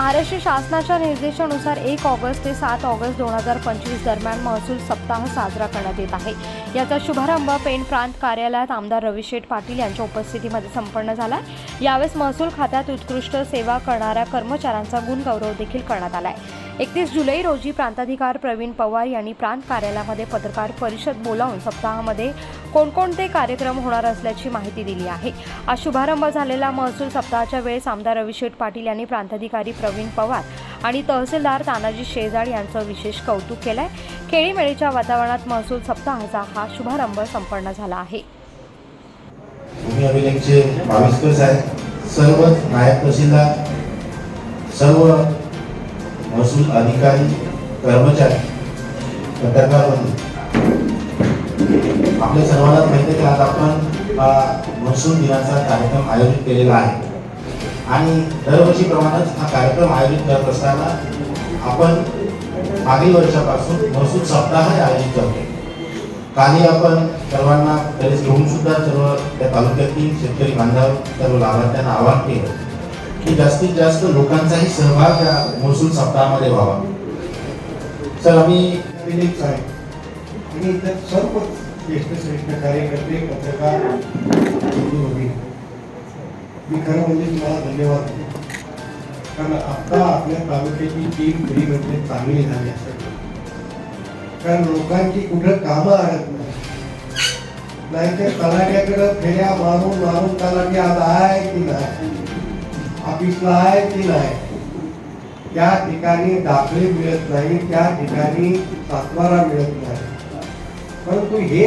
महाराष्ट्र शासनाच्या निर्देशानुसार एक ऑगस्ट ते सात ऑगस्ट दोन हजार पंचवीस दरम्यान महसूल सप्ताह साजरा करण्यात येत आहे. याचा शुभारंभ पेण प्रांत कार्यालयात आमदार रविशेठ पाटील यांच्या उपस्थितीमध्ये संपन्न झाला. यावेळेस महसूल खात्यात उत्कृष्ट सेवा करणाऱ्या कर्मचाऱ्यांचा गुणगौरव देखील करण्यात आला आहे एकतीस जुलै रोजी प्रांताधिकार प्रवीण पवार यांनी प्रांत कार्यालयामध्ये पत्रकार परिषद बोलावून सप्ताहामध्ये कोणकोणते कार्यक्रम होणार असल्याची माहिती दिली आहे. आज शुभारंभ झालेला महसूल सप्ताहाच्या वेळेस आमदार अभिषेक पाटील यांनी प्रांताधिकारी प्रवीण पवार आणि तहसीलदार तानाजी शेजाड यांचं विशेष कौतुक केलंय. खेळीमेळीच्या वातावरणात महसूल सप्ताहाचा हा शुभारंभ संपन्न झाला आहे. भूमी अभिलेखचे सर्व नायब तहसीलदार सर्व महसूल अधिकारी कर्मचारी पत्रकार आपल्या सर्वांनाच माहिती आहे की आज आपण हा महसूल दिनाचा कार्यक्रम आयोजित केलेला आहे. आणि दरवर्षीप्रमाणेच हा कार्यक्रम आयोजित करत असताना आपण मागील वर्षापासून महसूल सप्ताह आयोजित करतो कालही आपण सर्वांना तरीच घेऊन सुद्धा सर्व त्या तालुक्यातील शेतकरी बांधव सर्व लाभार्थ्यांना आवाहन केलं. की जास्तीत जास्त लोकांचाही सहभाग या महसूल सप्ताहामध्ये व्हावा. सर आम्ही विनीत आहे आणि इतर सर्व ज्येष्ठ श्रेष्ठ कार्यकर्ते पत्रकार मी खरं म्हणजे तुम्हाला धन्यवाद देतो. कारण आता आपल्या तालुक्याची टीम खरी म्हणजे चांगली झाली असेल. कारण लोकांची कुठं कामं अडत नाही. नाहीतर तलाट्याकडं फेऱ्या मारून मारून तलाठी आज आहे की नाही? ऑफिसला आहे की नाही? त्या ठिकाणी दाखले मिळत नाही त्या ठिकाणी सातवारा मिळत नाही. परंतु हे